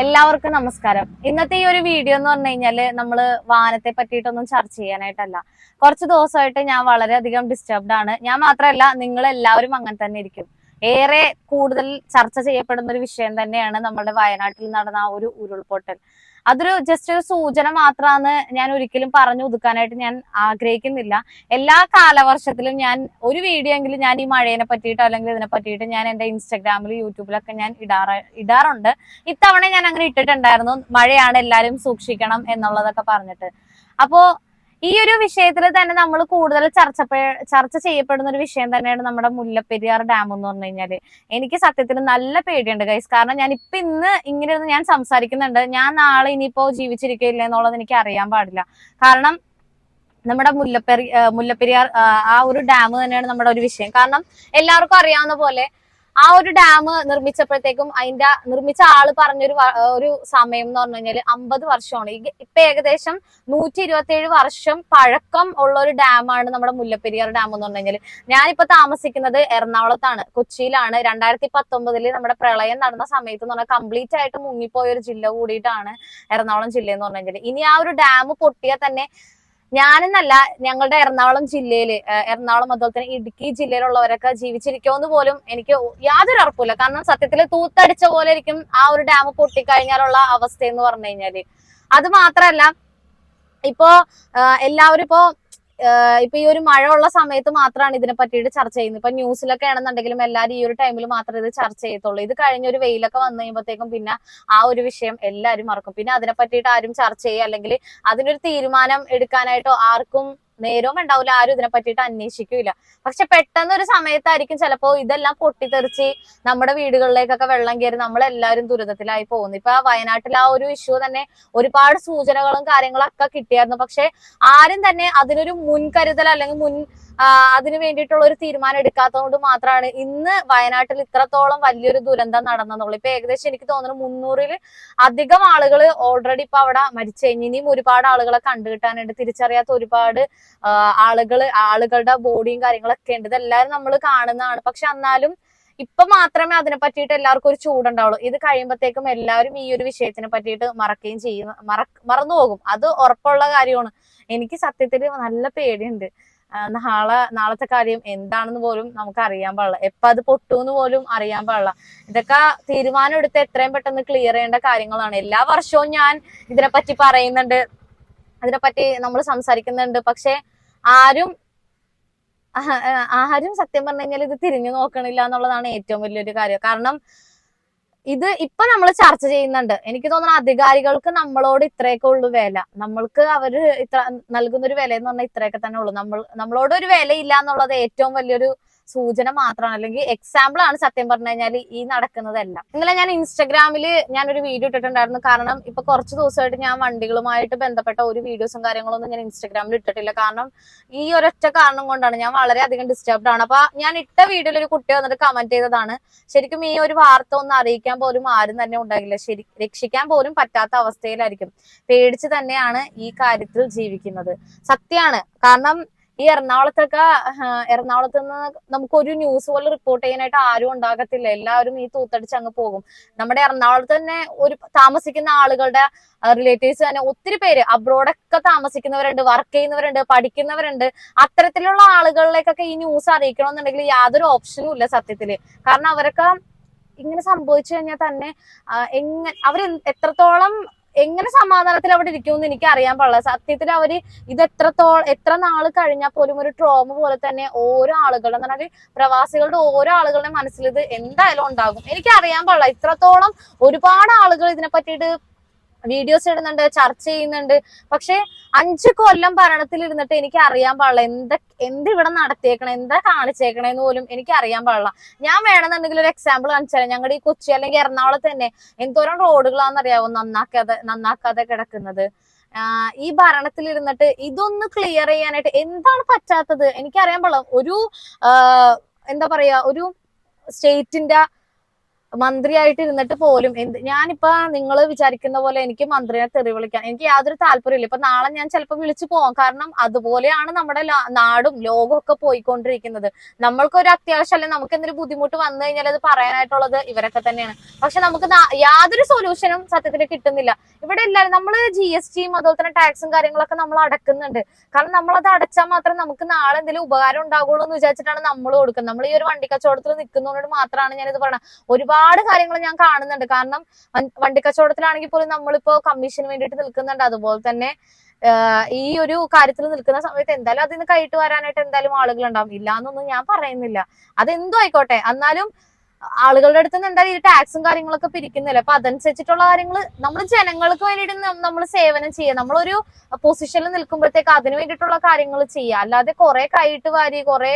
എല്ലാവർക്കും നമസ്കാരം. ഇന്നത്തെ ഈ ഒരു വീഡിയോ എന്ന് പറഞ്ഞു കഴിഞ്ഞാൽ നമ്മൾ വാനത്തെ പറ്റിയിട്ടൊന്നും ചർച്ച ചെയ്യാനായിട്ടല്ല. കുറച്ച് ദിവസമായിട്ട് ഞാൻ വളരെയധികം ഡിസ്റ്റർബ്ഡ് ആണ്. ഞാൻ മാത്രമല്ല നിങ്ങൾ എല്ലാവരും അങ്ങനെ തന്നെ ഇരിക്കും. ഏറെ കൂടുതൽ ചർച്ച ചെയ്യപ്പെടുന്ന ഒരു വിഷയം തന്നെയാണ് നമ്മുടെ വയനാട്ടിൽ നടന്ന ആ ഒരു ഉരുൾപൊട്ടൽ. അതൊരു ജസ്റ്റ് ഒരു സൂചന മാത്രമാണ് ഞാൻ ഒരിക്കലും പറഞ്ഞു ഒതുക്കാനായിട്ട് ഞാൻ ആഗ്രഹിക്കുന്നില്ല. എല്ലാ കാലവർഷത്തിലും ഞാൻ ഒരു വീഡിയോ എങ്കിലും ഞാൻ ഈ മഴയെ പറ്റിയിട്ട് അല്ലെങ്കിൽ ഇതിനെ പറ്റിയിട്ട് ഞാൻ എന്റെ ഇൻസ്റ്റാഗ്രാമിൽ യൂട്യൂബിലൊക്കെ ഞാൻ ഇടാറ് ഇടാറുണ്ട്. ഇത്തവണ ഞാൻ അങ്ങനെ ഇട്ടിട്ടുണ്ടായിരുന്നു. മഴയാണ് എല്ലാവരും സൂക്ഷിക്കണം എന്നുള്ളതൊക്കെ പറഞ്ഞിട്ട്. അപ്പോ ഈ ഒരു വിഷയത്തിൽ തന്നെ നമ്മൾ കൂടുതൽ ചർച്ച ചർച്ച ചെയ്യപ്പെടുന്ന ഒരു വിഷയം തന്നെയാണ് നമ്മുടെ മുല്ലപ്പെരിയാർ ഡാം എന്ന് പറഞ്ഞു കഴിഞ്ഞാൽ. എനിക്ക് സത്യത്തിൽ നല്ല പേടിയുണ്ട് ഗൈസ് കാരണം ഞാൻ ഇപ്പൊ ഇന്ന് ഇങ്ങനെ ഞാൻ സംസാരിക്കുന്നുണ്ട്. ഞാൻ നാളെ ഇനിയിപ്പോ ജീവിച്ചിരിക്കില്ല എന്നുള്ളത് എനിക്ക് അറിയാൻ പാടില്ല. കാരണം നമ്മുടെ മുല്ലപ്പെരി മുല്ലപ്പെരിയാർ ആ ഒരു ഡാം തന്നെയാണ് നമ്മുടെ ഒരു വിഷയം. കാരണം എല്ലാവർക്കും അറിയാവുന്ന പോലെ ആ ഒരു ഡാം നിർമ്മിച്ചപ്പോഴത്തേക്കും അതിന്റെ നിർമ്മിച്ച ആൾ പറഞ്ഞൊരു ഒരു സമയം എന്ന് പറഞ്ഞു കഴിഞ്ഞാൽ അമ്പത് വർഷമാണ്. ഇപ്പൊ ഏകദേശം നൂറ്റി ഇരുപത്തി ഏഴ് വർഷം പഴക്കം ഉള്ള ഒരു ഡാമാണ് നമ്മുടെ മുല്ലപ്പെരിയാർ ഡാം എന്ന് പറഞ്ഞു കഴിഞ്ഞാൽ ഞാനിപ്പോ താമസിക്കുന്നത് എറണാകുളത്താണ്. കൊച്ചിയിലാണ്. രണ്ടായിരത്തി പത്തൊമ്പതിൽ നമ്മുടെ പ്രളയം നടന്ന സമയത്ത് എന്ന് പറഞ്ഞാൽ കംപ്ലീറ്റ് ആയിട്ട് മുങ്ങിപ്പോയ ഒരു ജില്ല കൂടിയിട്ടാണ് എറണാകുളം ജില്ല എന്ന് പറഞ്ഞു കഴിഞ്ഞാൽ ഇനി ആ ഒരു ഡാം പൊട്ടിയാൽ തന്നെ ഞാനെന്നല്ല ഞങ്ങളുടെ എറണാകുളം ജില്ലയിൽ എറണാകുളം അതുപോലെ തന്നെ ഇടുക്കി ജില്ലയിലുള്ളവരൊക്കെ ജീവിച്ചിരിക്കുമെന്ന് പോലും എനിക്ക് യാതൊരു ഉറപ്പില്ല കാരണം സത്യത്തിൽ തൂത്തടിച്ച പോലെ ഇരിക്കും ആ ഒരു ഡാം പൊട്ടിക്കഴിഞ്ഞാലുള്ള അവസ്ഥ എന്ന് പറഞ്ഞു കഴിഞ്ഞാൽ. അത് മാത്രല്ല ഇപ്പോ എല്ലാവരും ഇപ്പോ ഇപ്പൊ ഈ ഒരു മഴ ഉള്ള സമയത്ത് മാത്രമാണ് ഇതിനെ പറ്റിയിട്ട് ചർച്ച ചെയ്യുന്നത്. ഇപ്പൊ ന്യൂസിലൊക്കെ ആണെന്നുണ്ടെങ്കിലും എല്ലാവരും ഈ ഒരു ടൈമിൽ മാത്രമേ ഇത് ചർച്ച ചെയ്യത്തുള്ളൂ. ഇത് കഴിഞ്ഞ ഒരു വെയിലൊക്കെ വന്നു കഴിയുമ്പോഴത്തേക്കും പിന്നെ ആ ഒരു വിഷയം എല്ലാരും മറക്കും. പിന്നെ അതിനെ പറ്റിയിട്ട് ആരും ചർച്ച ചെയ്യുക അല്ലെങ്കിൽ അതിനൊരു തീരുമാനം എടുക്കാനായിട്ടോ ആർക്കും നേരവും ഉണ്ടാവില്ല ആരും ഇതിനെ പറ്റിയിട്ട് അന്വേഷിക്കില്ല പക്ഷെ പെട്ടെന്ന് ഒരു സമയത്തായിരിക്കും ചിലപ്പോ ഇതെല്ലാം പൊട്ടിത്തെറിച്ച് നമ്മുടെ വീടുകളിലേക്കൊക്കെ വെള്ളം കയറി നമ്മളെല്ലാവരും ദുരിതത്തിലായി പോകുന്നു. ഇപ്പൊ വയനാട്ടിൽ ആ ഒരു ഇഷ്യൂ തന്നെ ഒരുപാട് സൂചനകളും കാര്യങ്ങളൊക്കെ കിട്ടിയായിരുന്നു. പക്ഷെ ആരും തന്നെ അതിനൊരു മുൻകരുതൽ അല്ലെങ്കിൽ മുൻ അതിനു വേണ്ടിയിട്ടുള്ള ഒരു തീരുമാനം എടുക്കാത്തതുകൊണ്ട് മാത്രമാണ് ഇന്ന് വയനാട്ടിൽ ഇത്രത്തോളം വലിയൊരു ദുരന്തം നടന്നെന്നുള്ളൂ. ഇപ്പൊ ഏകദേശം എനിക്ക് തോന്നുന്നു മുന്നൂറിൽ അധികം ആളുകൾ ഓൾറെഡി ഇപ്പൊ അവിടെ മരിച്ചു കഴിഞ്ഞു. ഇനിയും ഒരുപാട് ആളുകളെ കണ്ടുകിട്ടാനുണ്ട്. തിരിച്ചറിയാത്ത ഒരുപാട് ആളുകൾ ആളുകളുടെ ബോഡിയും കാര്യങ്ങളൊക്കെ ഉണ്ട്. ഇതെല്ലാവരും നമ്മൾ കാണുന്നതാണ്. പക്ഷെ എന്നാലും ഇപ്പൊ മാത്രമേ അതിനെ പറ്റിയിട്ട് എല്ലാവർക്കും ഒരു ചൂടുണ്ടാവുള്ളൂ. ഇത് കഴിയുമ്പോഴത്തേക്കും എല്ലാവരും ഈ ഒരു വിഷയത്തിനെ പറ്റിയിട്ട് മറക്കുകയും ചെയ്യുന്ന മറ മറന്നു പോകും അത് ഉറപ്പുള്ള കാര്യമാണ്. എനിക്ക് സത്യത്തിൽ നല്ല പേടിയുണ്ട്. നാളെ നാളത്തെ കാര്യം എന്താണെന്ന് പോലും നമുക്ക് അറിയാൻ പാടില്ല. എപ്പൊ അത് പൊട്ടൂന്ന് പോലും അറിയാൻ പാടില്ല. ഇതൊക്കെ തീരുമാനം എടുത്ത് എത്രയും പെട്ടെന്ന് ക്ലിയർ ചെയ്യേണ്ട കാര്യങ്ങളാണ്. എല്ലാ വർഷവും ഞാൻ ഇതിനെപ്പറ്റി പറയുന്നുണ്ട്. അതിനെപ്പറ്റി നമ്മൾ സംസാരിക്കുന്നുണ്ട്. പക്ഷെ ആരും ആരും സത്യം പറഞ്ഞു കഴിഞ്ഞാൽ ഇത് തിരിഞ്ഞു നോക്കണില്ല എന്നുള്ളതാണ് ഏറ്റവും വലിയൊരു കാര്യം. കാരണം ഇത് ഇപ്പൊ നമ്മൾ ചർച്ച ചെയ്യുന്നുണ്ട്. എനിക്ക് തോന്നുന്നു അധികാരികൾക്ക് നമ്മളോട് ഇത്രയൊക്കെ ഉള്ളു വില. നമ്മൾക്ക് അവർ ഇത്ര നൽകുന്ന ഒരു വില എന്ന് പറഞ്ഞാൽ ഇത്രയൊക്കെ തന്നെ ഉള്ളൂ. നമ്മൾ നമ്മളോട് ഒരു വിലയില്ല എന്നുള്ളത് ഏറ്റവും വലിയൊരു സൂചന മാത്രമാണ്. അല്ലെങ്കിൽ എക്സാമ്പിൾ ആണ് സത്യം പറഞ്ഞു കഴിഞ്ഞാൽ ഈ നടക്കുന്നതെല്ലാം. ഇന്നലെ ഞാൻ ഇൻസ്റ്റഗ്രാമിൽ ഒരു വീഡിയോ ഇട്ടിട്ടുണ്ടായിരുന്നു. കാരണം ഇപ്പൊ കുറച്ച് ദിവസമായിട്ട് ഞാൻ വണ്ടികളുമായിട്ട് ബന്ധപ്പെട്ട ഒരു വീഡിയോസും കാര്യങ്ങളൊന്നും ഞാൻ ഇൻസ്റ്റഗ്രാമിൽ ഇട്ടിട്ടില്ല. കാരണം ഈ ഒരൊറ്റ കാരണം കൊണ്ടാണ് ഞാൻ വളരെയധികം ഡിസ്റ്റർബ്ഡ് ആണ്. അപ്പൊ ഞാൻ ഇട്ട വീഡിയോയിൽ ഒരു കുട്ടി വന്നിട്ട് കമന്റ് ചെയ്തതാണ്. ശരിക്കും ഈ ഒരു വാർത്ത ഒന്ന് അറിയിക്കാൻ പോലും ആരും തന്നെ ഉണ്ടാകില്ല. ശരി രക്ഷിക്കാൻ പോലും പറ്റാത്ത അവസ്ഥയിലായിരിക്കും. പേടിച്ച് തന്നെയാണ് ഈ കാര്യത്തിൽ ജീവിക്കുന്നത്. സത്യമാണ് കാരണം ഈ എറണാകുളത്തൊക്കെ എറണാകുളത്ത് നിന്ന് നമുക്ക് ഒരു ന്യൂസ് പോലെ റിപ്പോർട്ട് ചെയ്യാനായിട്ട് ആരും ഉണ്ടാകത്തില്ല. എല്ലാവരും ഈ തൂത്തടിച്ച് അങ്ങ് പോകും. നമ്മുടെ എറണാകുളത്ത് തന്നെ ഒരു താമസിക്കുന്ന ആളുകളുടെ റിലേറ്റീവ്സ് തന്നെ ഒത്തിരി പേര് അബ്രോഡൊക്കെ താമസിക്കുന്നവരുണ്ട് വർക്ക് ചെയ്യുന്നവരുണ്ട് പഠിക്കുന്നവരുണ്ട്. അത്തരത്തിലുള്ള ആളുകളിലേക്കൊക്കെ ഈ ന്യൂസ് അറിയിക്കണമെന്നുണ്ടെങ്കിൽ യാതൊരു ഓപ്ഷനും ഇല്ല സത്യത്തിൽ. കാരണം അവരൊക്കെ ഇങ്ങനെ സംഭവിച്ചു കഴിഞ്ഞാൽ തന്നെ എങ്ങനെ അവർ എത്രത്തോളം എങ്ങനെ സമാധാനത്തിൽ അവിടെ ഇരിക്കുമെന്ന് എനിക്ക് അറിയാൻ പാടില്ല. സത്യത്തിൽ അവർ ഇത് എത്രത്തോളം എത്ര നാൾ കഴിഞ്ഞാൽ പോലും ഒരു ട്രോമ പോലെ തന്നെ ഓരോ ആളുകളുടെ എന്ന് പറഞ്ഞാൽ പ്രവാസികളുടെ ഓരോ ആളുകളുടെ മനസ്സിൽ ഇത് എന്തായാലും ഉണ്ടാകും. എനിക്ക് അറിയാൻ പാടില്ല. ഇത്രത്തോളം ഒരുപാട് ആളുകൾ ഇതിനെ പറ്റിയിട്ട് വീഡിയോസ് ഇടുന്നുണ്ട് ചർച്ച ചെയ്യുന്നുണ്ട്. പക്ഷെ അഞ്ചു കൊല്ലം ഭരണത്തിൽ ഇരുന്നിട്ട് എനിക്ക് അറിയാൻ പാടില്ല എന്താ എന്ത് ഇവിടെ നടത്തിയേക്കണേ എന്താ കാണിച്ചേക്കണേന്ന് പോലും എനിക്ക് അറിയാൻ പാടില്ല. ഞാൻ വേണമെന്നുണ്ടെങ്കിൽ ഒരു എക്സാമ്പിൾ കാണിച്ചാലും ഞങ്ങളുടെ ഈ കൊച്ചി അല്ലെങ്കിൽ എറണാകുളത്ത് തന്നെ എന്തോരം റോഡുകളാണെന്നറിയാവോ? നന്നാക്കാതെ നന്നാക്കാതെ കിടക്കുന്നത്. ഈ ഭരണത്തിൽ ഇരുന്നിട്ട് ഇതൊന്ന് ക്ലിയർ ചെയ്യാനായിട്ട് എന്താണ് പറ്റാത്തത്? എനിക്കറിയാൻ പാടില്ല. ഒരു എന്താ പറയാ ഒരു സ്റ്റേറ്റിന്റെ മന്ത്രിയായിട്ട് ഇരുന്നിട്ട് പോലും എന്ത് ഞാനിപ്പോ നിങ്ങൾ വിചാരിക്കുന്ന പോലെ എനിക്ക് മന്ത്രിയെ തെറി വിളിക്കാൻ എനിക്ക് യാതൊരു താല്പര്യമില്ല. ഇപ്പൊ നാളെ ഞാൻ ചിലപ്പോൾ വിളിച്ചു പോവാം. കാരണം അതുപോലെയാണ് നമ്മുടെ നാടും ലോകവും ഒക്കെ പോയിക്കൊണ്ടിരിക്കുന്നത്. നമ്മൾക്ക് ഒരു അത്യാവശ്യം അല്ലെങ്കിൽ നമുക്ക് എന്തൊരു ബുദ്ധിമുട്ട് വന്നു കഴിഞ്ഞാൽ അത് പറയാനായിട്ടുള്ളത് ഇവരൊക്കെ തന്നെയാണ്. പക്ഷെ നമുക്ക് യാതൊരു സൊല്യൂഷനും സത്യത്തിൽ കിട്ടുന്നില്ല. ഇവിടെ എല്ലാവരും നമ്മൾ ജി എസ് ടിയും അതുപോലെ തന്നെ ടാക്സും കാര്യങ്ങളൊക്കെ നമ്മൾ അടക്കുന്നുണ്ട്. കാരണം നമ്മൾ അത് അടച്ചാൽ മാത്രം നമുക്ക് നാളെ എന്തെങ്കിലും ഉപകാരം ഉണ്ടാകുള്ളൂ എന്ന് വിചാരിച്ചിട്ടാണ് നമ്മൾ കൊടുക്കുന്നത്. നമ്മൾ ഈ ഒരു വണ്ടി കച്ചവടത്തിൽ നിൽക്കുന്നതുകൊണ്ട് മാത്രമാണ് ഞാനിത് പറയുന്നത് ഒരുപാട് കാര്യങ്ങൾ ഞാൻ കാണുന്നുണ്ട്. കാരണം വണ്ടിക്കച്ചവടത്തിലാണെങ്കിൽ പോലും നമ്മളിപ്പോ കമ്മീഷന് വേണ്ടിയിട്ട് നിൽക്കുന്നുണ്ട്. അതുപോലെ തന്നെ ഈ ഒരു കാര്യത്തിൽ നിൽക്കുന്ന സമയത്ത് എന്തായാലും അതിന് കൈയിട്ട് വരാനായിട്ട് എന്തായാലും ആളുകൾ ഉണ്ടാവും ഇല്ല എന്നൊന്നും ഞാൻ പറയുന്നില്ല. അതെന്തോ ആയിക്കോട്ടെ. എന്നാലും ആളുകളുടെ അടുത്ത് നിന്ന് എന്തായാലും ഈ ടാക്സും കാര്യങ്ങളൊക്കെ പിരിക്കുന്നില്ല. അപ്പൊ അതനുസരിച്ചിട്ടുള്ള കാര്യങ്ങൾ നമ്മൾ ജനങ്ങൾക്ക് വേണ്ടിയിട്ട് നമ്മൾ സേവനം ചെയ്യുക. നമ്മളൊരു പൊസിഷനിൽ നിൽക്കുമ്പോഴത്തേക്ക് അതിന് വേണ്ടിയിട്ടുള്ള കാര്യങ്ങൾ ചെയ്യുക. അല്ലാതെ കുറെ കൈയിട്ട് വാരി കുറെ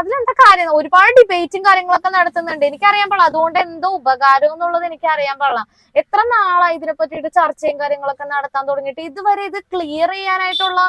അതിലെന്താ കാര്യം? ഒരുപാട് ഡിബേറ്റും കാര്യങ്ങളൊക്കെ നടത്തുന്നുണ്ട്. എനിക്കറിയാൻ പാടില്ല. അതുകൊണ്ട് എന്തോ ഉപകാരം എന്നുള്ളത് എനിക്ക് അറിയാൻ പാടില്ല. എത്ര നാളായി ഇതിനെ പറ്റിയിട്ട് ചർച്ചയും കാര്യങ്ങളൊക്കെ നടത്താൻ തുടങ്ങിയിട്ട്? ഇതുവരെ ഇത് ക്ലിയർ ചെയ്യാനായിട്ടുള്ള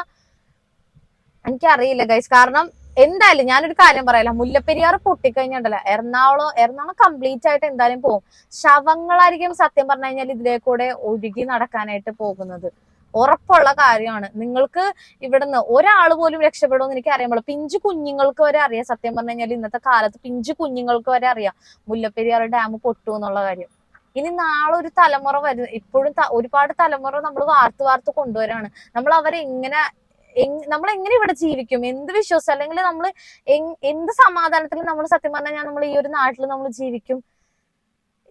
എനിക്കറിയില്ല ഗൈസ് കാരണം എന്തായാലും ഞാനൊരു കാര്യം പറയാല. മുല്ലപ്പെരിയാർ പൊട്ടിക്കഴിഞ്ഞിട്ടല്ല എറണാകുളം എറണാകുളം കംപ്ലീറ്റ് ആയിട്ട് എന്തായാലും പോകും. ശവങ്ങളായിരിക്കും സത്യം പറഞ്ഞു കഴിഞ്ഞാൽ ഇതിലേ കൂടെ ഒഴുകി നടക്കാനായിട്ട് പോകുന്നത്. ഉറപ്പുള്ള കാര്യമാണ്. നിങ്ങൾക്ക് ഇവിടുന്ന് ഒരാൾ പോലും രക്ഷപ്പെടുമെന്ന് എനിക്ക് അറിയാൻ പിഞ്ചു കുഞ്ഞുങ്ങൾക്ക് വരെ അറിയാം. സത്യം പറഞ്ഞു കഴിഞ്ഞാൽ ഇന്നത്തെ കാലത്ത് പിഞ്ചു കുഞ്ഞുങ്ങൾക്ക് വരെ അറിയാം. മുല്ലപ്പെരിയാർ ഡാം പൊട്ടു എന്നുള്ള കാര്യം. ഇനി നാളെ ഒരു തലമുറ വരും ഇപ്പോഴും ഒരുപാട് തലമുറ നമ്മൾ വാർത്ത് വാർത്ത് കൊണ്ടുവരാണ്. നമ്മൾ അവരെ എങ്ങനെ നമ്മൾ എങ്ങനെ ഇവിടെ ജീവിക്കും? എന്ത് വിശ്വാസം? അല്ലെങ്കിൽ നമ്മൾ എന്ത് സമാധാനത്തിൽ നമ്മൾ സത്യം പറഞ്ഞാൽ നമ്മൾ ഈ ഒരു നാട്ടിൽ നമ്മൾ ജീവിക്കും?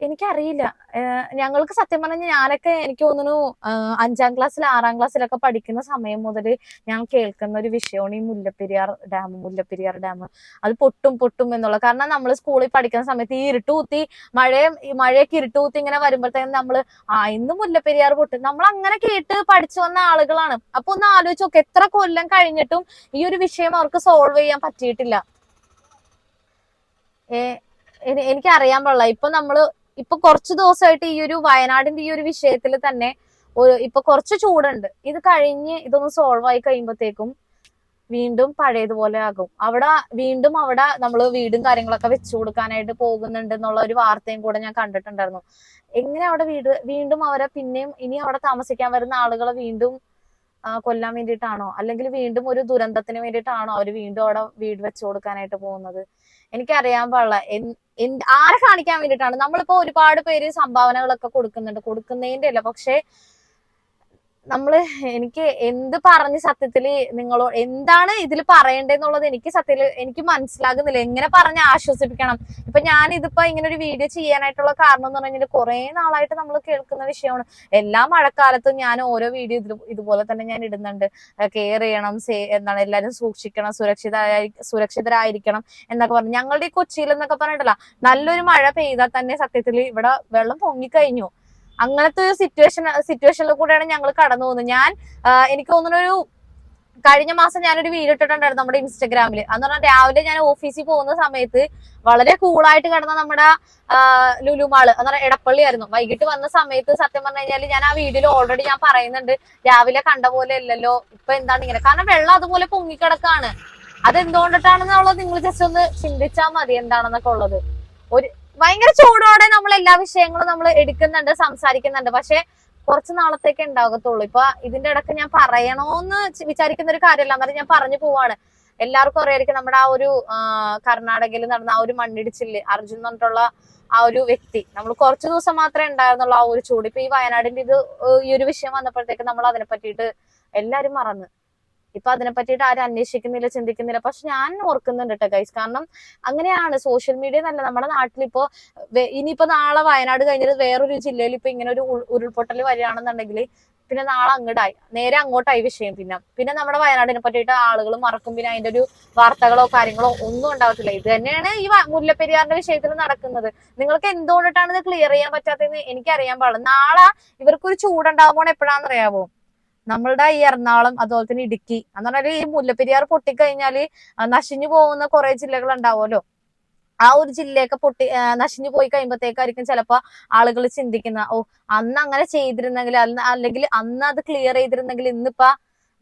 എനിക്കറിയില്ല. ഞങ്ങൾക്ക് സത്യം പറഞ്ഞാൽ ഞാനൊക്കെ എനിക്ക് തോന്നുന്നു അഞ്ചാം ക്ലാസ്സിൽ ആറാം ക്ലാസ്സിലൊക്കെ പഠിക്കുന്ന സമയം മുതൽ ഞാൻ കേൾക്കുന്ന ഒരു വിഷയമാണ് ഈ മുല്ലപ്പെരിയാർ ഡാം മുല്ലപ്പെരിയാർ ഡാം. അത് പൊട്ടും പൊട്ടും എന്നുള്ള. കാരണം നമ്മൾ സ്കൂളിൽ പഠിക്കുന്ന സമയത്ത് ഈ ഇരുട്ട് കുത്തി മഴയും ഈ മഴയൊക്കെ ഇരുട്ട് കുത്തി ഇങ്ങനെ വരുമ്പോഴത്തേക്കും നമ്മൾ ആ ഇന്ന് മുല്ലപ്പെരിയാർ പൊട്ടും. നമ്മൾ അങ്ങനെ കേട്ട് പഠിച്ചു വന്ന ആളുകളാണ്. അപ്പൊ ഒന്ന് ആലോചിച്ച് നോക്ക് എത്ര കൊല്ലം കഴിഞ്ഞിട്ടും ഈ ഒരു വിഷയം അവർക്ക് സോൾവ് ചെയ്യാൻ പറ്റിയിട്ടില്ല. ഏ എനി- എനിക്കറിയാൻ പാടില്ല. ഇപ്പൊ നമ്മൾ ഇപ്പൊ കുറച്ച് ദിവസമായിട്ട് ഈ ഒരു വയനാടിന്റെ ഈ ഒരു വിഷയത്തിൽ തന്നെ ഇപ്പൊ കുറച്ച് ചൂടുണ്ട്. ഇത് കഴിഞ്ഞ് ഇതൊന്ന് സോൾവ് ആയി കഴിയുമ്പോഴത്തേക്കും വീണ്ടും പഴയതുപോലെ ആകും. അവിടെ വീണ്ടും അവിടെ നമ്മൾ വീടും കാര്യങ്ങളൊക്കെ വെച്ചു കൊടുക്കാനായിട്ട് പോകുന്നുണ്ട് എന്നുള്ള ഒരു വാർത്തയും കൂടെ ഞാൻ കണ്ടിട്ടുണ്ടായിരുന്നു. എങ്ങനെ അവിടെ വീട് വീണ്ടും അവരെ പിന്നെയും ഇനി അവിടെ താമസിക്കാൻ വരുന്ന ആളുകളെ വീണ്ടും കൊല്ലാൻ വേണ്ടിയിട്ടാണോ? അല്ലെങ്കിൽ വീണ്ടും ഒരു ദുരന്തത്തിന് വേണ്ടിയിട്ടാണോ അവർ വീണ്ടും അവിടെ വീട് വെച്ചു കൊടുക്കാനായിട്ട് പോകുന്നത്? എനിക്കറിയാൻ പാടില്ല. ആരെ കാണിക്കാൻ വേണ്ടിയിട്ടാണ്? നമ്മളിപ്പോ ഒരുപാട് പേര് സംഭാവനകളൊക്കെ കൊടുക്കുന്നുണ്ട്. കൊടുക്കുന്നതിന്റെ അല്ല. പക്ഷെ നമ്മൾ എനിക്ക് എന്ത് പറഞ്ഞ് സത്യത്തിൽ നിങ്ങളോ എന്താണ് ഇതിൽ പറയേണ്ടതെന്നുള്ളത് എനിക്ക് സത്യത്തിൽ എനിക്ക് മനസ്സിലാകുന്നില്ല. എങ്ങനെ പറഞ്ഞ് ആശ്വസിപ്പിക്കണം? ഇപ്പൊ ഞാൻ ഇതിപ്പോ ഇങ്ങനെ ഒരു വീഡിയോ ചെയ്യാനായിട്ടുള്ള കാരണം എന്ന് പറഞ്ഞാൽ കുറെ നാളായിട്ട് നമ്മൾ കേൾക്കുന്ന വിഷയമാണ്. എല്ലാ മഴക്കാലത്തും ഞാൻ ഓരോ വീഡിയോ ഇതിൽ ഇതുപോലെ തന്നെ ഞാൻ ഇടുന്നുണ്ട്. കെയർ ചെയ്യണം സേ എന്താണ് എല്ലാവരും സൂക്ഷിക്കണം സുരക്ഷിത സുരക്ഷിതരായിരിക്കണം എന്നൊക്കെ പറഞ്ഞു. ഞങ്ങളുടെ ഈ കൊച്ചിയിൽ എന്നൊക്കെ പറഞ്ഞിട്ടല്ല നല്ലൊരു മഴ പെയ്താൽ തന്നെ സത്യത്തിൽ ഇവിടെ വെള്ളം പൊങ്ങിക്കഴിഞ്ഞു. അങ്ങനത്തെ ഒരു സിറ്റുവേഷൻ സിറ്റുവേഷനിൽ കൂടെയാണ് ഞങ്ങൾ കടന്നു പോകുന്നത്. ഞാൻ എനിക്ക് തോന്നുന്നൊരു കഴിഞ്ഞ മാസം ഞാനൊരു വീഡിയോ ഇട്ടിട്ടുണ്ടായിരുന്നു നമ്മുടെ ഇൻസ്റ്റഗ്രാമിൽ എന്ന് പറഞ്ഞാൽ രാവിലെ ഞാൻ ഓഫീസിൽ പോകുന്ന സമയത്ത് വളരെ കൂളായിട്ട് കിടന്ന നമ്മുടെ ലുലു ലുലുമാൾ എന്ന് പറഞ്ഞാൽ എടപ്പള്ളി ആയിരുന്നു. വൈകിട്ട് വന്ന സമയത്ത് സത്യം പറഞ്ഞു കഴിഞ്ഞാൽ ഞാൻ ആ വീഡിയോയിൽ ഓൾറെഡി ഞാൻ പറയുന്നുണ്ട്. രാവിലെ കണ്ട പോലെ അല്ലല്ലോ. ഇപ്പൊ എന്താണ് ഇങ്ങനെ? കാരണം വെള്ളം അതുപോലെ പൊങ്ങിക്കിടക്കാണ്. അതെന്തുകൊണ്ടിട്ടാണെന്നുള്ളത് നിങ്ങൾ ജസ്റ്റ് ഒന്ന് ചിന്തിച്ചാൽ മതി എന്താണെന്നൊക്കെ ഉള്ളത്. ഒരു ഭയങ്കര ചൂടോടെ നമ്മൾ എല്ലാ വിഷയങ്ങളും നമ്മൾ എടുക്കുന്നുണ്ട് സംസാരിക്കുന്നുണ്ട്. പക്ഷെ കുറച്ച് നാളത്തേക്ക് ഉണ്ടാകത്തുള്ളൂ. ഇപ്പൊ ഇതിന്റെ ഇടയ്ക്ക് ഞാൻ പറയണോന്ന് വിചാരിക്കുന്ന ഒരു കാര്യമല്ല. എന്നാലും ഞാൻ പറഞ്ഞു പോവാണ്. എല്ലാവർക്കും അറിയായിരിക്കും നമ്മുടെ ആ ഒരു കർണാടകയിൽ നടന്ന ആ ഒരു മണ്ണിടിച്ചിൽ അർജുൻ പറഞ്ഞിട്ടുള്ള ആ ഒരു വ്യക്തി. നമ്മൾ കുറച്ച് ദിവസം മാത്രമേ ഉണ്ടായിരുന്നുള്ളൂ ആ ഒരു ചൂട്. ഇപ്പൊ ഈ വയനാടിന്റെ ഇത് ഈ ഒരു വിഷയം വന്നപ്പോഴത്തേക്ക് നമ്മൾ അതിനെ പറ്റിയിട്ട് എല്ലാരും മറന്ന്. ഇപ്പൊ അതിനെ പറ്റിയിട്ട് ആരും അന്വേഷിക്കുന്നില്ല ചിന്തിക്കുന്നില്ല. പക്ഷെ ഞാൻ ഓർക്കുന്നുണ്ട് കേട്ടോ ഗൈസ് കാരണം അങ്ങനെയാണ് സോഷ്യൽ മീഡിയ നല്ല നമ്മുടെ നാട്ടിലിപ്പോ വേ- ഇനിയിപ്പോ നാളെ വയനാട് കഴിഞ്ഞിട്ട് വേറൊരു ജില്ലയിൽ ഇപ്പൊ ഇങ്ങനെ ഒരു ഉരുൾപൊട്ടൽ വരികയാണെന്നുണ്ടെങ്കിൽ പിന്നെ നാളെ അങ്ങോട്ടായി നേരെ അങ്ങോട്ടായി വിഷയം പിന്നെ. പിന്നെ നമ്മുടെ വയനാടിനെ പറ്റിയിട്ട് ആളുകൾ മറക്കും. പിന്നെ അതിന്റെ ഒരു വാർത്തകളോ കാര്യങ്ങളോ ഒന്നും ഉണ്ടാവത്തില്ല. ഇത് തന്നെയാണ് ഈ മുല്ലപ്പെരിയാറിന്റെ വിഷയത്തിൽ നടക്കുന്നത്. നിങ്ങൾക്ക് എന്തുകൊണ്ടിട്ടാണ് ഇത് ക്ലിയർ ചെയ്യാൻ പറ്റാത്തതെന്ന് എനിക്കറിയാൻ പാടില്ല. നാളെ ഇവർക്കൊരു ചൂടുണ്ടാവുമ്പോൾ എപ്പോഴാണെന്ന് അറിയാവോ നമ്മളുടെ ഈ എറണാകുളം അതുപോലെ തന്നെ ഇടുക്കി എന്ന് പറഞ്ഞാൽ ഈ മുല്ലപ്പെരിയാർ പൊട്ടിക്കഴിഞ്ഞാൽ നശിഞ്ഞു പോകുന്ന കുറെ ജില്ലകൾ ഉണ്ടാവുമല്ലോ? ആ ഒരു ജില്ലയൊക്കെ പൊട്ടി നശിഞ്ഞു പോയി കഴിയുമ്പോഴത്തേക്കായിരിക്കും ചിലപ്പോ ആളുകൾ ചിന്തിക്കുന്ന ഓ അന്ന് അങ്ങനെ ചെയ്തിരുന്നെങ്കിൽ അല്ലെങ്കിൽ അന്ന് അത് ക്ലിയർ ചെയ്തിരുന്നെങ്കിൽ ഇന്നിപ്പോ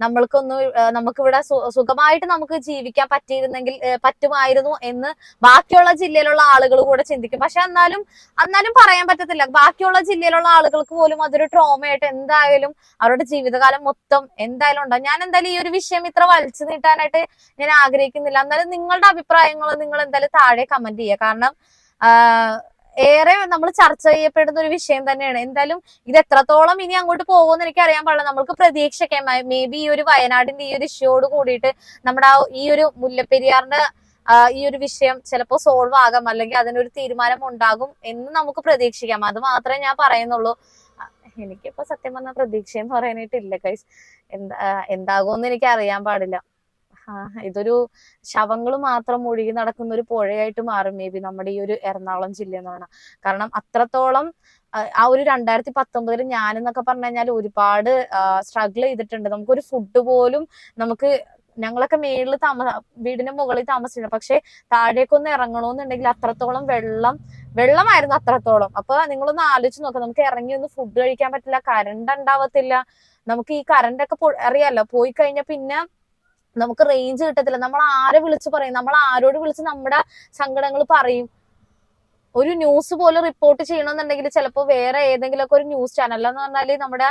നമ്മൾക്കൊന്ന് നമുക്കിവിടെ സുഖമായിട്ട് നമുക്ക് ജീവിക്കാൻ പറ്റിയിരുന്നെങ്കിൽ പറ്റുമായിരുന്നു എന്ന് ബാക്കിയുള്ള ജില്ലയിലുള്ള ആളുകൾ കൂടെ ചിന്തിക്കും. പക്ഷെ എന്നാലും എന്നാലും പറയാൻ പറ്റത്തില്ല. ബാക്കിയുള്ള ജില്ലയിലുള്ള ആളുകൾക്ക് പോലും അതൊരു ട്രോമയായിട്ട് എന്തായാലും അവരുടെ ജീവിതകാലം മൊത്തം എന്തായാലും ഉണ്ടാവും. ഞാൻ എന്തായാലും ഈ ഒരു വിഷയം ഇത്ര വലിച്ചു നീട്ടാനായിട്ട് ഞാൻ ആഗ്രഹിക്കുന്നില്ല. എന്നാലും നിങ്ങളുടെ അഭിപ്രായങ്ങൾ നിങ്ങൾ എന്തായാലും താഴെ കമന്റ് ചെയ്യുക. കാരണം ഏറെ നമ്മൾ ചർച്ച ചെയ്യപ്പെടുന്ന ഒരു വിഷയം തന്നെയാണ്. എന്തായാലും ഇത് എത്രത്തോളം ഇനി അങ്ങോട്ട് പോകുമെന്ന് എനിക്ക് അറിയാൻ പാടില്ല. നമുക്ക് പ്രതീക്ഷിക്കാം മേ ബി ഈ ഒരു വയനാടിന്റെ ഈ ഒരു ഇഷ്യൂയോട് കൂടിയിട്ട് നമ്മുടെ ആ ഈ ഒരു മുല്ലപ്പെരിയാറിന്റെ ഈ ഒരു വിഷയം ചിലപ്പോ സോൾവ് ആകാം. അല്ലെങ്കിൽ അതിനൊരു തീരുമാനം ഉണ്ടാകും എന്ന് നമുക്ക് പ്രതീക്ഷിക്കാം. അത് മാത്രമേ ഞാൻ പറയുന്നുള്ളൂ. എനിക്കിപ്പോ സത്യം പറഞ്ഞ പ്രതീക്ഷ എന്ന് പറയാനായിട്ടില്ല കൈസ് എന്താ എന്താകുമെന്ന് എനിക്ക് അറിയാൻ പാടില്ല. ഇതൊരു ശവങ്ങൾ മാത്രം ഒഴുകി നടക്കുന്ന ഒരു പുഴയായിട്ട് മാറും. മേ ബി നമ്മുടെ ഈ ഒരു എറണാകുളം ജില്ല എന്ന് പറഞ്ഞാൽ കാരണം അത്രത്തോളം ആ, ഒരു രണ്ടായിരത്തി പത്തൊമ്പതിൽ ഞാനെന്നൊക്കെ പറഞ്ഞു കഴിഞ്ഞാൽ ഒരുപാട് സ്ട്രഗിൾ ചെയ്തിട്ടുണ്ട്. നമുക്കൊരു ഫുഡ് പോലും നമുക്ക് ഞങ്ങളൊക്കെ മേളിൽ താമസ വീടിന് മുകളിൽ താമസിച്ചിരുന്നു. പക്ഷെ താഴേക്കൊന്ന് ഇറങ്ങണമെന്നുണ്ടെങ്കിൽ അത്രത്തോളം വെള്ളം വെള്ളമായിരുന്നു അത്രത്തോളം. അപ്പൊ നിങ്ങളൊന്ന് ആലോചിച്ച് നോക്കാം. നമുക്ക് ഇറങ്ങി ഒന്ന് ഫുഡ് കഴിക്കാൻ പറ്റില്ല കറണ്ട് ഉണ്ടാവത്തില്ല. നമുക്ക് ഈ കറണ്ട് ഒക്കെ അറിയാലോ? പോയി കഴിഞ്ഞാൽ പിന്നെ നമുക്ക് റേഞ്ച് കിട്ടത്തില്ല. നമ്മൾ ആരെ വിളിച്ച് പറയും? നമ്മൾ ആരോട് വിളിച്ച് നമ്മുടെ സങ്കടങ്ങൾ പറയും? ഒരു ന്യൂസ് പോലും റിപ്പോർട്ട് ചെയ്യണമെന്നുണ്ടെങ്കിൽ ചിലപ്പോൾ വേറെ ഏതെങ്കിലുമൊക്കെ ഒരു ന്യൂസ് ചാനൽ എന്ന് പറഞ്ഞാൽ നമ്മുടെ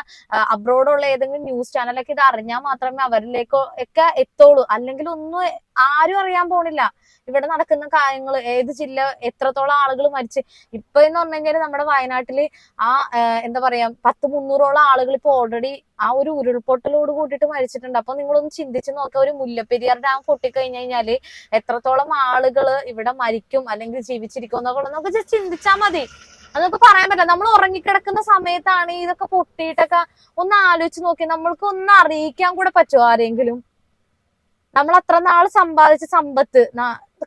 അബ്രോഡുള്ള ഏതെങ്കിലും ന്യൂസ് ചാനലൊക്കെ ഇത് അറിഞ്ഞാൽ മാത്രമേ അവരിലേക്കോ ഒക്കെ എത്തുള്ളൂ. അല്ലെങ്കിൽ ഒന്നും ആരും അറിയാൻ പോണില്ല. ഇവിടെ നടക്കുന്ന കാര്യങ്ങൾ ഏത് ജില്ല എത്രത്തോളം ആളുകൾ മരിച്ച്. ഇപ്പൊ എന്ന് പറഞ്ഞു നമ്മുടെ വയനാട്ടിൽ ആ എന്താ പറയാ പത്ത് മുന്നൂറോളം ആളുകൾ ഇപ്പൊ ഓൾറെഡി ആ ഒരു ഉരുൾപൊട്ടലോട് കൂട്ടിയിട്ട് മരിച്ചിട്ടുണ്ട്. അപ്പൊ നിങ്ങളൊന്ന് ചിന്തിച്ച് നോക്കുക ഒരു മുല്ലപ്പെരിയാർ ഡാം പൊട്ടിക്കഴിഞ്ഞു കഴിഞ്ഞാൽ എത്രത്തോളം ആളുകൾ ഇവിടെ മരിക്കും അല്ലെങ്കിൽ ജീവിച്ചിരിക്കും എന്നൊക്കെ നമുക്ക് ജസ്റ്റ് ചിന്തിച്ചാൽ മതി. അതൊക്കെ പറയാൻ പറ്റില്ല. നമ്മൾ ഉറങ്ങിക്കിടക്കുന്ന സമയത്താണ് ഇതൊക്കെ പൊട്ടിയിട്ടൊക്കെ ഒന്ന് ആലോചിച്ച് നോക്കി. നമ്മൾക്ക് ഒന്ന് അറിയിക്കാൻ കൂടെ പറ്റുമോ ആരെങ്കിലും? നമ്മൾ അത്ര നാൾ സമ്പാദിച്ച സമ്പത്ത്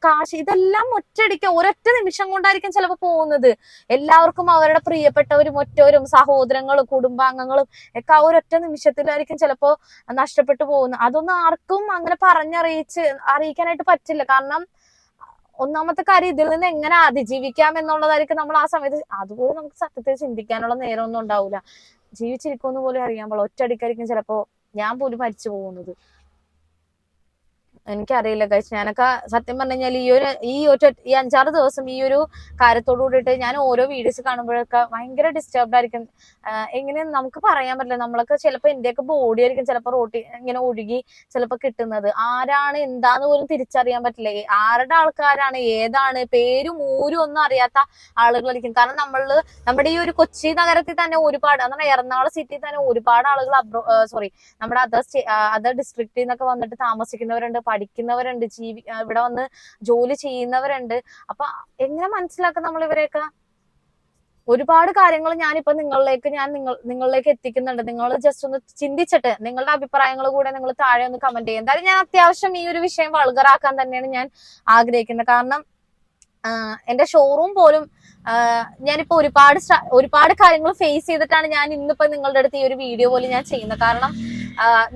കാശ് ഇതെല്ലാം ഒറ്റയടിക്ക് ഒരൊറ്റ നിമിഷം കൊണ്ടായിരിക്കും ചിലപ്പോൾ പോകുന്നത്. എല്ലാവർക്കും അവരുടെ പ്രിയപ്പെട്ടവരും ഒറ്റവരും സഹോദരങ്ങളും കുടുംബാംഗങ്ങളും ഒക്കെ ആ ഒരൊറ്റ നിമിഷത്തിലായിരിക്കും ചിലപ്പോ നഷ്ടപ്പെട്ടു പോകുന്നത്. അതൊന്നും ആർക്കും അങ്ങനെ പറഞ്ഞറിയിച്ച് അറിയിക്കാനായിട്ട് പറ്റില്ല. കാരണം ഒന്നാമത്തെ കാര്യം ഇതിൽ നിന്ന് എങ്ങനെ അതിജീവിക്കാം എന്നുള്ളതായിരിക്കും നമ്മൾ ആ സമയത്ത് അതുപോലെ നമുക്ക് സത്യത്തിൽ ചിന്തിക്കാനുള്ള നേരമൊന്നും ഉണ്ടാവില്ല. ജീവിച്ചിരിക്കുമെന്ന് പോലും അറിയാൻ പാടില്ല. ഒറ്റയടിക്കായിരിക്കും ചിലപ്പോ ഞാൻ പോലും മരിച്ചു പോകുന്നത്. എനിക്കറിയില്ല കഴിച്ച് ഞാനൊക്കെ സത്യം പറഞ്ഞു കഴിഞ്ഞാൽ ഈ ഒരു ഈ ഒറ്റ ഈ അഞ്ചാറ് ദിവസം ഈ ഒരു കാര്യത്തോട് കൂടിയിട്ട് ഞാൻ ഓരോ വീഡിയോസ് കാണുമ്പോഴൊക്കെ ഭയങ്കര ഡിസ്റ്റർബ്ഡ് ആയിരിക്കും. എങ്ങനെ നമുക്ക് പറയാൻ പറ്റില്ല. നമ്മളൊക്കെ ചിലപ്പോൾ എന്റെയൊക്കെ ബോഡി ആയിരിക്കും ചിലപ്പോൾ റോട്ടി ഇങ്ങനെ ഒഴുകി ചിലപ്പോൾ കിട്ടുന്നത്. ആരാണ് എന്താന്ന് പോലും തിരിച്ചറിയാൻ പറ്റില്ല. ആരുടെ ആൾക്കാരാണ് ഏതാണ് പേരും ഊരും ഒന്നും അറിയാത്ത ആളുകളായിരിക്കും. കാരണം നമ്മൾ നമ്മുടെ ഈ ഒരു കൊച്ചി നഗരത്തിൽ തന്നെ ഒരുപാട് അതാണ് എറണാകുളം സിറ്റിയിൽ തന്നെ ഒരുപാട് ആളുകൾ അബ്രോ സോറി നമ്മുടെ അതർ അതർ ഡിസ്ട്രിക്റ്റിൽ നിന്നൊക്കെ വന്നിട്ട് താമസിക്കുന്നവരുണ്ട്. പഠിക്കുന്നവരുണ്ട് ജീവി ഇവിടെ വന്ന് ജോലി ചെയ്യുന്നവരുണ്ട്. അപ്പൊ എങ്ങനെ മനസ്സിലാക്കാം നമ്മൾ ഇവരെയൊക്കെ? ഒരുപാട് കാര്യങ്ങൾ ഞാനിപ്പോ നിങ്ങളിലേക്ക് ഞാൻ നിങ്ങൾ നിങ്ങളിലേക്ക് എത്തിക്കുന്നുണ്ട്. നിങ്ങൾ ജസ്റ്റ് ഒന്ന് ചിന്തിച്ചിട്ട് നിങ്ങളുടെ അഭിപ്രായങ്ങൾ കൂടെ നിങ്ങൾ താഴെ ഒന്ന് കമന്റ് ചെയ്യും എന്തായാലും ഞാൻ അത്യാവശ്യം ഈ ഒരു വിഷയം വൾഗറാക്കാൻ തന്നെയാണ് ഞാൻ ആഗ്രഹിക്കുന്നത്. കാരണം എന്റെ ഷോറൂം പോലും ഞാനിപ്പോ ഒരുപാട് ഒരുപാട് കാര്യങ്ങൾ ഫേസ് ചെയ്തിട്ടാണ് ഞാൻ ഇന്നിപ്പോ നിങ്ങളുടെ അടുത്ത് ഈ ഒരു വീഡിയോ പോലും ഞാൻ ചെയ്യുന്നത്. കാരണം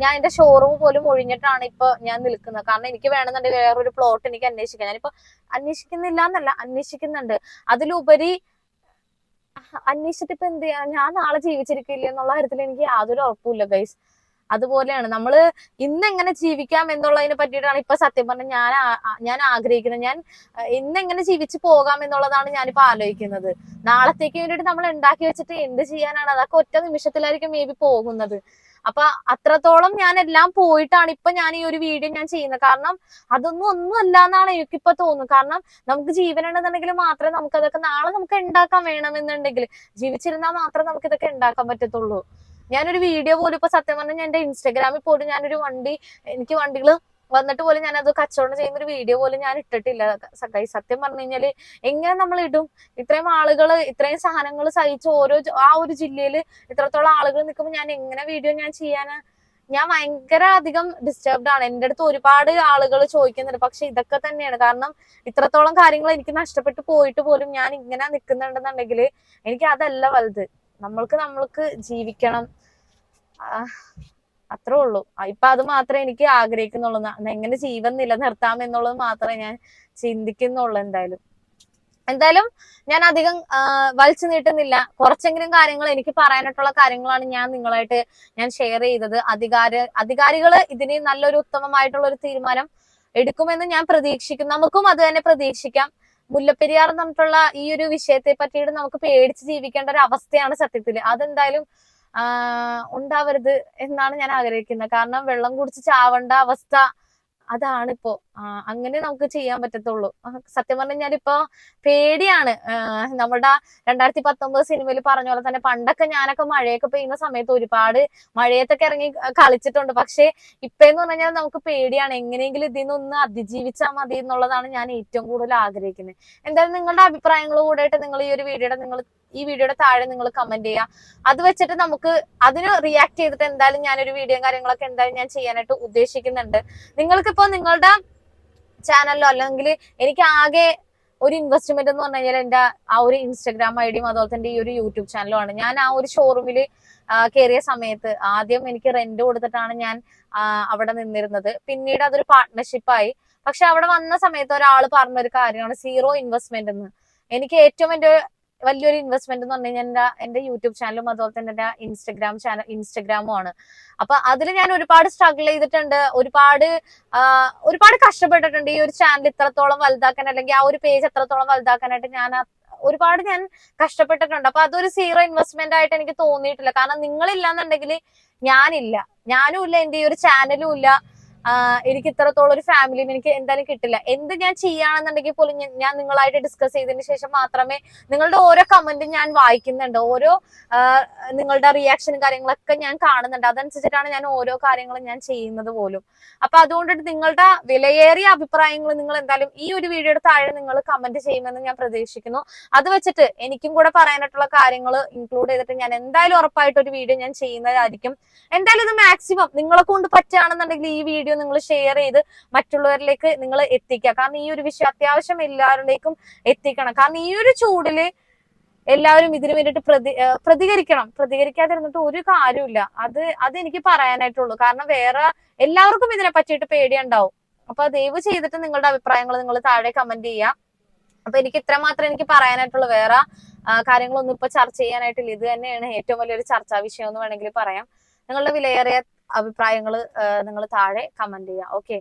ഞാൻ എന്റെ ഷോറൂം പോലും ഒഴിഞ്ഞിട്ടാണ് ഇപ്പൊ ഞാൻ നിൽക്കുന്നത്. കാരണം എനിക്ക് വേണമെന്നുണ്ടെങ്കിൽ വേറൊരു പ്ലോട്ട് എനിക്ക് അന്വേഷിക്കാം. ഞാനിപ്പോ അന്വേഷിക്കുന്നില്ല എന്നല്ല അന്വേഷിക്കുന്നുണ്ട്. അതിലുപരി അന്വേഷിച്ചിട്ട് ഇപ്പൊ എന്ത് ചെയ്യാ? ഞാൻ നാളെ ജീവിച്ചിരിക്കില്ല എന്നുള്ള കാര്യത്തിൽ എനിക്ക് യാതൊരു ഉറപ്പില്ല ഗൈസ് അതുപോലെയാണ്. നമ്മൾ ഇന്ന് എങ്ങനെ ജീവിക്കാം എന്നുള്ളതിനെ പറ്റിയിട്ടാണ് ഇപ്പൊ സത്യം പറഞ്ഞ ഞാൻ ഞാൻ ആഗ്രഹിക്കുന്നത്. ഞാൻ ഇന്ന് എങ്ങനെ ജീവിച്ചു പോകാം എന്നുള്ളതാണ് ഞാനിപ്പോ ആലോചിക്കുന്നത്. നാളത്തേക്ക് വേണ്ടിയിട്ട് നമ്മൾ ഉണ്ടാക്കി വെച്ചിട്ട് എന്ത് ചെയ്യാനാണ്? അതൊക്കെ ഒറ്റ നിമിഷത്തിലായിരിക്കും മേ ബി പോകുന്നത്. അപ്പൊ അത്രത്തോളം ഞാൻ എല്ലാം പോയിട്ടാണ് ഇപ്പൊ ഞാൻ ഈ ഒരു വീഡിയോ ഞാൻ ചെയ്യുന്നത്. കാരണം അതൊന്നും ഒന്നും അല്ല എന്നാണ് എനിക്കിപ്പോ തോന്നുന്നത്. കാരണം നമുക്ക് ജീവൻ ഉണ്ടെന്നുണ്ടെങ്കിൽ മാത്രമേ നമുക്ക് അതൊക്കെ നാളെ നമുക്ക് ഉണ്ടാക്കാൻ വേണമെന്നുണ്ടെങ്കിൽ ജീവിച്ചിരുന്നാൽ മാത്രമേ നമുക്ക് ഇതൊക്കെ ഉണ്ടാക്കാൻ പറ്റത്തുള്ളൂ. ഞാനൊരു വീഡിയോ പോലും ഇപ്പൊ സത്യം പറഞ്ഞാൽ എന്റെ ഇൻസ്റ്റാഗ്രാമിൽ പോലും ഞാനൊരു വണ്ടി എനിക്ക് വണ്ടികൾ വന്നിട്ട് പോലും ഞാൻ അത് കച്ചവടം ചെയ്യുന്ന ഒരു വീഡിയോ പോലും ഞാൻ ഇട്ടിട്ടില്ല. സത്യം പറഞ്ഞു കഴിഞ്ഞാൽ എങ്ങനെ നമ്മൾ ഇടും? ഇത്രയും ആളുകൾ ഇത്രയും സാധനങ്ങൾ സഹിച്ച് ഓരോ ആ ഒരു ജില്ലയിൽ ഇത്രത്തോളം ആളുകൾ നിൽക്കുമ്പോൾ ഞാൻ എങ്ങനെ വീഡിയോ ഞാൻ ചെയ്യാനാ? ഞാൻ ഭയങ്കര അധികം ഡിസ്റ്റർബ്ഡ് ആണ്. എന്റെ അടുത്ത് ഒരുപാട് ആളുകൾ ചോദിക്കുന്നുണ്ട്. പക്ഷെ ഇതൊക്കെ തന്നെയാണ്. കാരണം ഇത്രത്തോളം കാര്യങ്ങൾ എനിക്ക് നഷ്ടപ്പെട്ടു പോയിട്ട് പോലും ഞാൻ ഇങ്ങനെ നിൽക്കുന്നുണ്ടെന്നുണ്ടെങ്കിൽ എനിക്ക് അതല്ല വലുത്. നമ്മൾക്ക് നമ്മൾക്ക് ജീവിക്കണം. അത്രേ ഉള്ളൂ. ഇപ്പൊ അത് മാത്രമേ എനിക്ക് ആഗ്രഹിക്കുന്നുള്ളൂ. എങ്ങനെ ജീവൻ നിലനിർത്താം എന്നുള്ളത് മാത്രമേ ഞാൻ ചിന്തിക്കുന്നുള്ളൂ എന്തായാലും. എന്തായാലും ഞാൻ അധികം വലിച്ചു നീട്ടുന്നില്ല. കുറച്ചെങ്കിലും കാര്യങ്ങൾ എനിക്ക് പറയാനായിട്ടുള്ള കാര്യങ്ങളാണ് ഞാൻ നിങ്ങളായിട്ട് ഞാൻ ഷെയർ ചെയ്തത്. അധികാര അധികാരികൾ ഇതിന് നല്ലൊരു ഉത്തമമായിട്ടുള്ള ഒരു തീരുമാനം എടുക്കുമെന്ന് ഞാൻ പ്രതീക്ഷിക്കും. നമുക്കും അത് തന്നെ പ്രതീക്ഷിക്കാം. മുല്ലപ്പെരിയാർ എന്ന് പറഞ്ഞിട്ടുള്ള ഈ ഒരു വിഷയത്തെ പറ്റിയിട്ട് നമുക്ക് പേടിച്ച് ജീവിക്കേണ്ട ഒരു അവസ്ഥയാണ് സത്യത്തിൽ അതെന്തായാലും ഉണ്ടാവരുത് എന്നാണ് ഞാൻ ആഗ്രഹിക്കുന്നത്. കാരണം വെള്ളം കുടിച്ച് ചാവണ്ട അവസ്ഥ അതാണിപ്പോ. ഇപ്പോ അങ്ങനെ നമുക്ക് ചെയ്യാൻ പറ്റത്തുള്ളൂ. സത്യം പറഞ്ഞു ഇപ്പൊ പേടിയാണ്. നമ്മുടെ രണ്ടായിരത്തി പത്തൊമ്പത് സിനിമയിൽ പറഞ്ഞ പോലെ തന്നെ പണ്ടൊക്കെ ഞാനൊക്കെ മഴയൊക്കെ പെയ്യുന്ന സമയത്ത് ഒരുപാട് മഴയത്തൊക്കെ ഇറങ്ങി കളിച്ചിട്ടുണ്ട്. പക്ഷെ ഇപ്പെന്ന് പറഞ്ഞാൽ നമുക്ക് പേടിയാണ്. എങ്ങനെയെങ്കിലും ഇതിൽ നിന്നൊന്ന് അതിജീവിച്ചാൽ മതി എന്നുള്ളതാണ് ഞാൻ ഏറ്റവും കൂടുതൽ ആഗ്രഹിക്കുന്നത്. എന്തായാലും നിങ്ങളുടെ അഭിപ്രായങ്ങൾ കൂടെയായിട്ട് നിങ്ങൾ ഈ ഒരു വീഡിയോയുടെ നിങ്ങൾ ഈ വീഡിയോയുടെ താഴെ നിങ്ങൾ കമന്റ് ചെയ്യുക. അത് വെച്ചിട്ട് നമുക്ക് അതിന് റിയാക്ട് ചെയ്തിട്ട് എന്തായാലും ഞാനൊരു വീഡിയോയും കാര്യങ്ങളൊക്കെ എന്തായാലും ഞാൻ ചെയ്യാനായിട്ട് ഉദ്ദേശിക്കുന്നുണ്ട്. നിങ്ങൾക്കിപ്പോ നിങ്ങളുടെ ചാനലിലോ അല്ലെങ്കിൽ എനിക്ക് ആകെ ഒരു ഇൻവെസ്റ്റ്മെന്റ് എന്ന് പറഞ്ഞു കഴിഞ്ഞാൽ എന്റെ ആ ഒരു ഇൻസ്റ്റാഗ്രാം ഐ ഡിയും അതുപോലെ തന്നെ ഈ ഒരു യൂട്യൂബ് ചാനലും ആണ്. ഞാൻ ആ ഒരു ഷോറൂമിൽ കയറിയ സമയത്ത് ആദ്യം എനിക്ക് റെന്റ് കൊടുത്തിട്ടാണ് ഞാൻ അവിടെ നിന്നിരുന്നത്. പിന്നീട് അതൊരു പാർട്ട്ണർഷിപ്പായി പക്ഷെ അവിടെ വന്ന സമയത്ത് ഒരാൾ പറഞ്ഞൊരു കാര്യമാണ് സീറോ ഇൻവെസ്റ്റ്മെന്റ് എന്ന്. എനിക്ക് ഏറ്റവും എന്റെ വലിയൊരു ഇൻവെസ്റ്റ്മെന്റ് എന്ന് പറഞ്ഞു കഴിഞ്ഞാൽ എന്റെ എന്റെ യൂട്യൂബ് ചാനലും അതുപോലെ തന്നെ എന്റെ ഇൻസ്റ്റഗ്രാം ചാനൽ ഇൻസ്റ്റഗ്രാമും ആണ്. അപ്പൊ അതിൽ ഞാൻ ഒരുപാട് സ്ട്രഗിൾ ചെയ്തിട്ടുണ്ട്. ഒരുപാട് ഒരുപാട് കഷ്ടപ്പെട്ടിട്ടുണ്ട്. ഈ ഒരു ചാനൽ ഇത്രത്തോളം വലുതാക്കാൻ അല്ലെങ്കിൽ ആ ഒരു പേജ് എത്രത്തോളം വലുതാക്കാനായിട്ട് ഞാൻ ഒരുപാട് ഞാൻ കഷ്ടപ്പെട്ടിട്ടുണ്ട്. അപ്പൊ അതൊരു സീറോ ഇൻവെസ്റ്റ്മെന്റ് ആയിട്ട് എനിക്ക് തോന്നിയിട്ടില്ല. കാരണം നിങ്ങളില്ലാന്നുണ്ടെങ്കിൽ ഞാനില്ല. ഞാനും ഇല്ല എന്റെ ഈ ഒരു ചാനലും ഇല്ല. എനിക്ക് ഇത്രത്തോളം ഒരു ഫാമിലിയും എനിക്ക് എന്തായാലും കിട്ടില്ല. എന്ത് ഞാൻ ചെയ്യുകയാണെന്നുണ്ടെങ്കിൽ പോലും ഞാൻ- നിങ്ങളായിട്ട് ഡിസ്കസ് ചെയ്തതിന് ശേഷം മാത്രമേ നിങ്ങളുടെ ഓരോ കമന്റും ഞാൻ വായിക്കുന്നുണ്ട്. ഓരോ നിങ്ങളുടെ റിയാക്ഷനും കാര്യങ്ങളൊക്കെ ഞാൻ കാണുന്നുണ്ട്. അതനുസരിച്ചിട്ടാണ് ഞാൻ ഓരോ കാര്യങ്ങളും ഞാൻ ചെയ്യുന്നത് പോലും. അപ്പൊ അതുകൊണ്ടിട്ട് നിങ്ങളുടെ വിലയേറിയ അഭിപ്രായങ്ങൾ നിങ്ങൾ എന്തായാലും ഈ ഒരു വീഡിയോയുടെ താഴെ നിങ്ങൾ കമന്റ് ചെയ്യുമെന്ന് ഞാൻ പ്രതീക്ഷിക്കുന്നു. അത് വെച്ചിട്ട് എനിക്കും കൂടെ പറയാനായിട്ടുള്ള കാര്യങ്ങൾ ഇൻക്ലൂഡ് ചെയ്തിട്ട് ഞാൻ എന്തായാലും ഉറപ്പായിട്ട് ഒരു വീഡിയോ ഞാൻ ചെയ്യുന്നതായിരിക്കും. എന്തായാലും ഇത് മാക്സിമം നിങ്ങളെ കൊണ്ട് പറ്റുകയാണെന്നുണ്ടെങ്കിൽ ഈ വീഡിയോ നിങ്ങൾ ഷെയർ ചെയ്ത് മറ്റുള്ളവരിലേക്ക് നിങ്ങൾ എത്തിക്കുക. കാരണം ഈ ഒരു വിഷയം അത്യാവശ്യം എല്ലാവരിലേക്കും എത്തിക്കണം. കാരണം ഈ ഒരു ചൂടിൽ എല്ലാവരും ഇതിനു വേണ്ടിയിട്ട് പ്രതി പ്രതികരിക്കണം. പ്രതികരിക്കാതിരുന്നിട്ട് ഒരു കാര്യമില്ല അത് അത് എനിക്ക് പറയാനായിട്ടുള്ളൂ. കാരണം വേറെ എല്ലാവർക്കും ഇതിനെ പറ്റിയിട്ട് പേടിയുണ്ടാവും. അപ്പൊ ദയവ് ചെയ്തിട്ട് നിങ്ങളുടെ അഭിപ്രായങ്ങൾ നിങ്ങൾ താഴെ കമന്റ് ചെയ്യാം അപ്പൊ എനിക്ക് ഇത്ര മാത്രമേ എനിക്ക് പറയാനായിട്ടുള്ളൂ. വേറെ കാര്യങ്ങളൊന്നും ഇപ്പൊ ചർച്ച ചെയ്യാനായിട്ടില്ല. ഇത് തന്നെയാണ് ഏറ്റവും വലിയൊരു ചർച്ചാ വിഷയം എന്ന് വേണമെങ്കിൽ പറയാം. നിങ്ങളുടെ വിലയേറിയ അഭിപ്രായങ്ങൾ നിങ്ങൾ താഴെ കമന്റ് ചെയ്യുക ഓക്കെ